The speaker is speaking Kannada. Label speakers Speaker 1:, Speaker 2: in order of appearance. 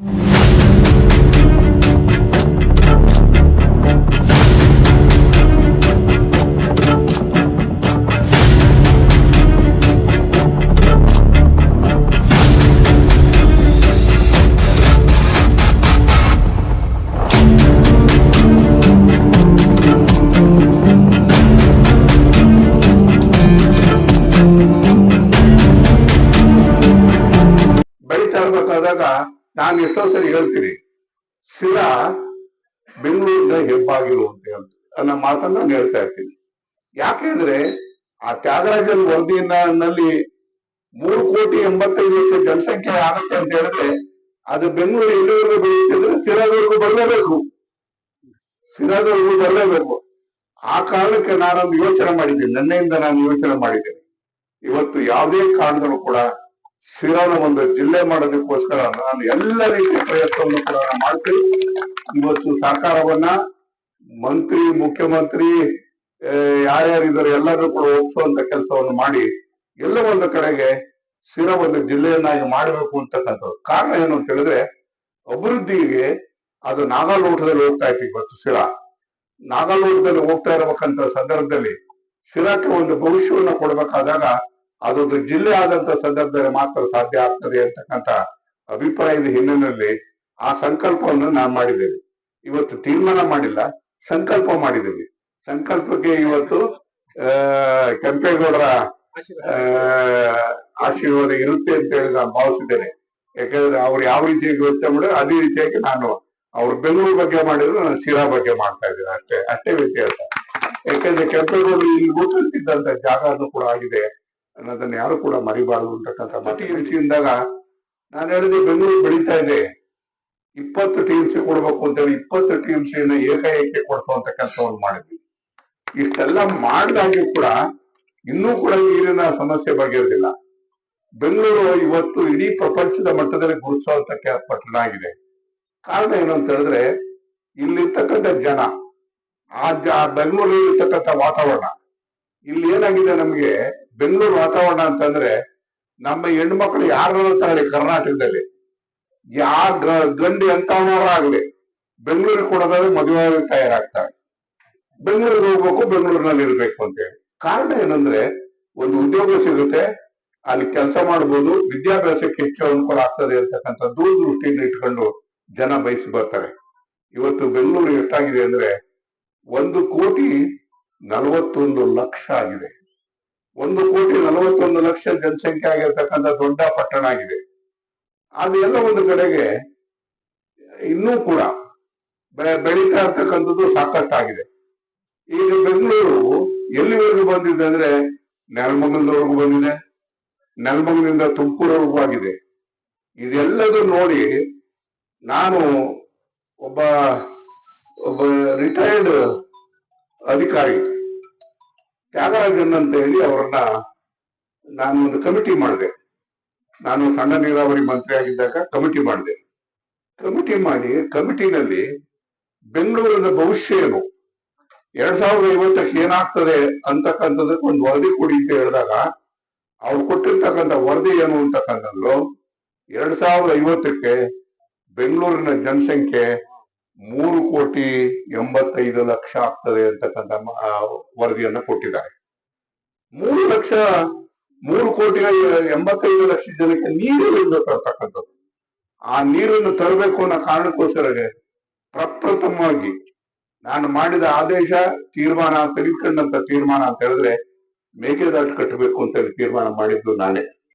Speaker 1: ಬೆಳೀತಾ ನಾನು ಎಷ್ಟೋ ಸರಿ ಹೇಳ್ತೀನಿ, ಶಿರಾ ಬೆಂಗಳೂರಿನ ಹೆಬ್ಬಾಗಿಲು ಅಂತ ಹೇಳ್ತೀನಿ ಅನ್ನೋ ಮಾತನ್ನ ನಾನು ಹೇಳ್ತಾ ಇರ್ತೀನಿ. ಯಾಕೆಂದ್ರೆ ಆ ತ್ಯಾಗರಾಜನ್ ವರದಿಯಲ್ಲಿ ಮೂರು ಕೋಟಿ ಎಂಬತ್ತೈದು ಲಕ್ಷ ಜನಸಂಖ್ಯೆ ಆಗುತ್ತೆ ಅಂತ ಹೇಳಿದ್ರೆ, ಅದು ಬೆಂಗಳೂರು ಎಲ್ಲಿವರೆಗೂ ಬೆಳೆಯುತ್ತಿದ್ರೆ ಸಿರಾದವರೆಗೂ ಬರಲೇಬೇಕು. ಸಿರಾದವರೆಗೂ ಬರಲೇಬೇಕು. ಆ ಕಾರಣಕ್ಕೆ ನಾನೊಂದು ಯೋಚನೆ ಮಾಡಿದ್ದೀನಿ. ನನ್ನೆಯಿಂದ ನಾನು ಯೋಚನೆ ಮಾಡಿದ್ದೇನೆ. ಇವತ್ತು ಯಾವುದೇ ಕಾರಣದಲ್ಲೂ ಕೂಡ ಶಿರಾನ ಒಂದು ಜಿಲ್ಲೆ ಮಾಡೋದಕ್ಕೋಸ್ಕರ ನಾನು ಎಲ್ಲ ರೀತಿಯ ಪ್ರಯತ್ನವನ್ನು ಕೂಡ ಮಾಡ್ತೀನಿ. ಇವತ್ತು ಸರ್ಕಾರವನ್ನ ಮಂತ್ರಿ, ಮುಖ್ಯಮಂತ್ರಿ ಯಾರ್ಯಾರಿದ್ದಾರೆ ಎಲ್ಲರೂ ಕೂಡ ಒಪ್ಪಿಸುವಂತ ಕೆಲಸವನ್ನು ಮಾಡಿ ಎಲ್ಲ ಒಂದು ಕಡೆಗೆ ಶಿರ ಒಂದು ಜಿಲ್ಲೆಯನ್ನಾಗಿ ಮಾಡಬೇಕು ಅಂತಕ್ಕಂಥದ್ದು. ಕಾರಣ ಏನು ಅಂತ ಹೇಳಿದ್ರೆ ಅಭಿವೃದ್ಧಿಗೆ ಅದು ನಾಗಾಲೋಟದಲ್ಲಿ ಹೋಗ್ತಾ ಇತ್ತು ಇವತ್ತು ಶಿರಾ ನಾಗಾಲೋಟದಲ್ಲಿ ಹೋಗ್ತಾ ಇರಬೇಕಂತ ಸಂದರ್ಭದಲ್ಲಿ ಶಿರಾಕ್ಕೆ ಒಂದು ಭವಿಷ್ಯವನ್ನು ಕೊಡಬೇಕಾದಾಗ ಅದೊಂದು ಜಿಲ್ಲೆ ಆದಂತ ಸಂದರ್ಭದಲ್ಲಿ ಮಾತ್ರ ಸಾಧ್ಯ ಆಗ್ತದೆ ಅಂತಕ್ಕಂತ ಅಭಿಪ್ರಾಯದ ಹಿನ್ನೆಲೆಯಲ್ಲಿ ಆ ಸಂಕಲ್ಪವನ್ನು ನಾನು ಮಾಡಿದ್ದೇನೆ ಇವತ್ತು ತೀರ್ಮಾನ ಮಾಡಿಲ್ಲ, ಸಂಕಲ್ಪ ಮಾಡಿದ್ದೇವೆ. ಸಂಕಲ್ಪಕ್ಕೆ ಇವತ್ತು ಕೆಂಪೇಗೌಡರ ಆಶೀರ್ವಾದ ಇರುತ್ತೆ ಅಂತ ಹೇಳಿ ನಾನು ಭಾವಿಸಿದ್ದೇನೆ. ಯಾಕಂದ್ರೆ ಅವ್ರು ಯಾವ ರೀತಿಯಾಗಿ ಯೋಚನೆ ಮಾಡಿದ್ರು ಅದೇ ರೀತಿಯಾಗಿ ನಾನು ಅವ್ರು ಬೆಂಗಳೂರು ಬಗ್ಗೆ ಮಾಡಿದ್ರು, ನಾನು ಶಿರಾ ಬಗ್ಗೆ ಮಾಡ್ತಾ ಇದ್ದೇನೆ. ಅಷ್ಟೇ ಅಷ್ಟೇ ವ್ಯತ್ಯಾಸ. ಯಾಕಂದ್ರೆ ಕೆಂಪೇಗೌಡರು ಇಲ್ಲಿ ಗೊತ್ತಿದ್ದಂತ ಜಾಗನೂ ಕೂಡ ಆಗಿದೆ. ಅನ್ನೋದನ್ನ ಯಾರು ಕೂಡ ಮರಿಬಾರದು ಅಂತಕ್ಕಂಥ ಮತಿ ಇದ್ದಾಗ ನಾನು ಹೇಳಿದೆ, ಬೆಂಗಳೂರು ಬೆಳೀತಾ ಇದೆ. ಇಪ್ಪತ್ತು ಟಿ ಎಂ ಸಿ ಕೊಡ್ಬೇಕು ಅಂತೇಳಿ ಇಪ್ಪತ್ತು ಟಿ ಟೀಮ್ಸ್ ಏಕಾಏಕಿ ಅಂತ ಕೆಲಸವನ್ನು ಮಾಡಿದ್ವಿ. ಇಷ್ಟೆಲ್ಲ ಮಾಡಿದಾಗ್ಯೂ ಕೂಡ ಇನ್ನೂ ಕೂಡ ನೀರಿನ ಸಮಸ್ಯೆ ಬಗೆಹರಿದಿಲ್ಲ ಬೆಂಗಳೂರು ಇವತ್ತು ಇಡೀ ಪ್ರಪಂಚದ ಮಟ್ಟದಲ್ಲಿ ಗುರುತಿಸುವಂತ ಕೆ- ಪಟ್ಟಣ ಆಗಿದೆ ಕಾರಣ ಏನು ಅಂತ ಹೇಳಿದ್ರೆ, ಇಲ್ಲಿರ್ತಕ್ಕಂಥ ಜನ, ಆ ಜ ಬೆಂಗಳೂರಲ್ಲಿ ಇರ್ತಕ್ಕಂಥ ವಾತಾವರಣ, ಇಲ್ಲಿ ಏನಾಗಿದೆ ನಮ್ಗೆ ಬೆಂಗಳೂರು ವಾತಾವರಣ ಅಂತಂದ್ರೆ ನಮ್ಮ ಹೆಣ್ಮಕ್ಳು ಯಾರು ತಗೊಳ್ಳಿ ಕರ್ನಾಟಕದಲ್ಲಿ. ಯಾರ ಗಂಡು ಎಂತವನಾರ ಆಗಲಿ ಬೆಂಗಳೂರಿಗೆ ಕೊಡೋದಾದ್ರೆ ಮದುವೆ ತಯಾರಾಗ್ತಾರೆ. ಬೆಂಗಳೂರಿಗೆ ಹೋಗ್ಬೇಕು, ಬೆಂಗಳೂರಿನಲ್ಲಿ ಇರ್ಬೇಕು ಅಂತೇಳಿ ಕಾರಣ ಏನಂದ್ರೆ ಒಂದು ಉದ್ಯೋಗ ಸಿಗುತ್ತೆ, ಅಲ್ಲಿ ಕೆಲಸ ಮಾಡ್ಬೋದು, ವಿದ್ಯಾಭ್ಯಾಸಕ್ಕೆ ಹೆಚ್ಚು ಅನುಕೂಲ ಆಗ್ತದೆ ಅಂತಕ್ಕಂಥ ದೂರದೃಷ್ಟಿಯನ್ನು ಇಟ್ಕೊಂಡು ಜನ ಬಯಸಿ ಬರ್ತಾರೆ. ಇವತ್ತು ಬೆಂಗಳೂರು ಎಷ್ಟಾಗಿದೆ ಅಂದ್ರೆ ಒಂದು ಕೋಟಿ ನಲವತ್ತೊಂದು ಲಕ್ಷ ಆಗಿದೆ. ಒಂದು ಕೋಟಿ ನಲವತ್ತೊಂದು ಲಕ್ಷ ಜನಸಂಖ್ಯೆ ಆಗಿರ್ತಕ್ಕಂಥ ದೊಡ್ಡ ಪಟ್ಟಣ ಆಗಿದೆ. ಅದೆಲ್ಲ ಒಂದು ಕಡೆಗೆ ಇನ್ನೂ ಕೂಡ ಬೆಳೀತಾ ಇರ್ತಕ್ಕಂಥದ್ದು ಸಾಕಷ್ಟಾಗಿದೆ. ಈಗ ಬೆಂಗಳೂರು ಎಲ್ಲಿವರೆಗೂ ಬಂದಿದೆ ಅಂದ್ರೆ ನೆಲಮಂಗಲದವರೆಗೂ ಬಂದಿದೆ. ನೆಲಮಂಗಲಿಂದ ತುಮಕೂರವರೆಗೂ ಆಗಿದೆ. ಇದೆಲ್ಲದೂ ನೋಡಿ ನಾನು ಒಬ್ಬ ಒಬ್ಬ ರಿಟೈರ್ಡ್ ಅಧಿಕಾರಿ. ತ್ಯಾಗರಾಜನ್ ಅಂತ ಹೇಳಿ ಅವರನ್ನ ನಾನು ಒಂದು ಕಮಿಟಿ ಮಾಡಿದೆ. ನಾನು ಸಣ್ಣ ನೀರಾವರಿ ಮಂತ್ರಿ ಆಗಿದ್ದಾಗ ಕಮಿಟಿ ಮಾಡಿದೆ. ಕಮಿಟಿ ಮಾಡಿ, ಕಮಿಟಿನಲ್ಲಿ ಬೆಂಗಳೂರಿನ ಭವಿಷ್ಯ ಏನು ಎರಡ್ ಸಾವಿರದ ಐವತ್ತಕ್ಕೆ ಏನಾಗ್ತದೆ ಅಂತಕ್ಕಂಥದಕ್ಕೆ ಒಂದು ವರದಿ ಕೊಡಿ ಅಂತ ಹೇಳಿದಾಗ, ಅವ್ರು ಕೊಟ್ಟಿರ್ತಕ್ಕಂಥ ವರದಿ ಏನು ಅಂತಕ್ಕಂಥದ್ದು, ಎರಡ್ ಸಾವಿರದ ಐವತ್ತಕ್ಕೆ ಬೆಂಗಳೂರಿನ ಜನಸಂಖ್ಯೆ ಮೂರು ಕೋಟಿ ಎಂಬತ್ತೈದು ಲಕ್ಷ ಆಗ್ತದೆ ಅಂತಕ್ಕಂಥ ವರದಿಯನ್ನ ಕೊಟ್ಟಿದ್ದಾರೆ. ಮೂರು ಲಕ್ಷ, ಮೂರು ಕೋಟಿ ಎಂಬತ್ತೈದು ಲಕ್ಷ ಜನಕ್ಕೆ ನೀರು ತರ್ತಕ್ಕಂಥದ್ದು. ಆ ನೀರನ್ನು ತರಬೇಕು ಅನ್ನೋ ಕಾರಣಕ್ಕೋಸ್ಕರ ಪ್ರಪ್ರಥಮವಾಗಿ ನಾನು ಮಾಡಿದ ಆದೇಶ, ತೀರ್ಮಾನ, ತೆಗೆದುಕೊಂಡಂತ ತೀರ್ಮಾನ ಅಂತ ಹೇಳಿದ್ರೆ ಮೇಕೆದಾಟು ಕಟ್ಟಬೇಕು ಅಂತ ಹೇಳಿ ತೀರ್ಮಾನ ಮಾಡಿದ್ದು ನಾನೇ.